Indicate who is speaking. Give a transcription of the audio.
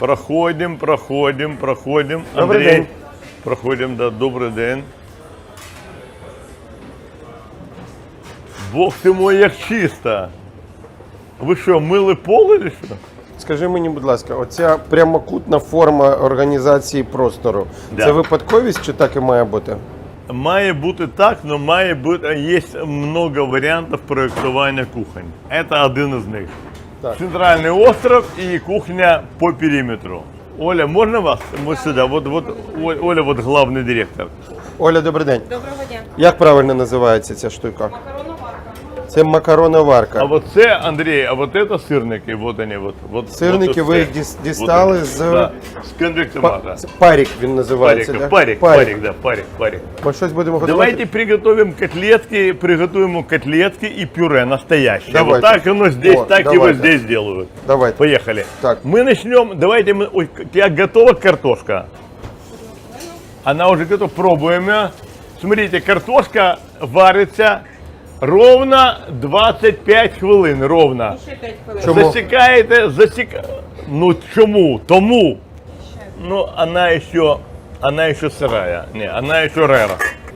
Speaker 1: Проходим, проходим, проходим.
Speaker 2: Добрий день.
Speaker 1: Проходим, да, добрий день. Бог ти мой, як чисто. Ви що, мили поле чи що?
Speaker 2: Скажи мені, будь ласка, оця прямокутна форма організації простору.
Speaker 1: Да.
Speaker 2: Це випадковість чи так і має бути?
Speaker 1: Має бути так, але має бути, є много варіантів проєктування кухонь. Це один із них.
Speaker 2: Так.
Speaker 1: Центральний остров і кухня по периметру. Оля, можна вас? Мы сюди. Вот, вот, О- Оля, вот главный директор.
Speaker 2: Оля, добрий день.
Speaker 3: Доброго дня.
Speaker 2: Як правильно називається ця штука?
Speaker 3: Макароноварка.
Speaker 2: Це макароноварка.
Speaker 1: А вот це, Андрей, а вот это сирники, вот они, вот. вот
Speaker 2: Сирники
Speaker 1: вот
Speaker 2: ви
Speaker 1: це.
Speaker 2: їх діс-
Speaker 1: Вот
Speaker 2: дістали
Speaker 1: вони.
Speaker 2: з-
Speaker 1: Да, з конвектомата.
Speaker 2: Па- це Парік він називається.
Speaker 1: Парик,
Speaker 2: да?
Speaker 1: парик, парик, да, парик, парик.
Speaker 2: Ми щось будемо готувати.
Speaker 1: Давайте приготовим котлетки, приготовим котлетки и пюре настоящее.
Speaker 2: Давайте.
Speaker 1: Вот так оно здесь,
Speaker 2: О,
Speaker 1: так и
Speaker 2: давайте.
Speaker 1: вот здесь делают.
Speaker 2: Давайте.
Speaker 1: Поехали.
Speaker 2: Так.
Speaker 1: Мы начнем, давайте мы, ой, у тебя готова картошка? Она уже готова, пробуем ее. Смотрите, картошка варится ровно 25 хвилин, ровно.
Speaker 3: Ще 5 хвилин.
Speaker 2: Чому?
Speaker 1: Засікаєте, засіка... Ну чому? Тому. Ну, она еще, она еще сирая. Не, она еще рера.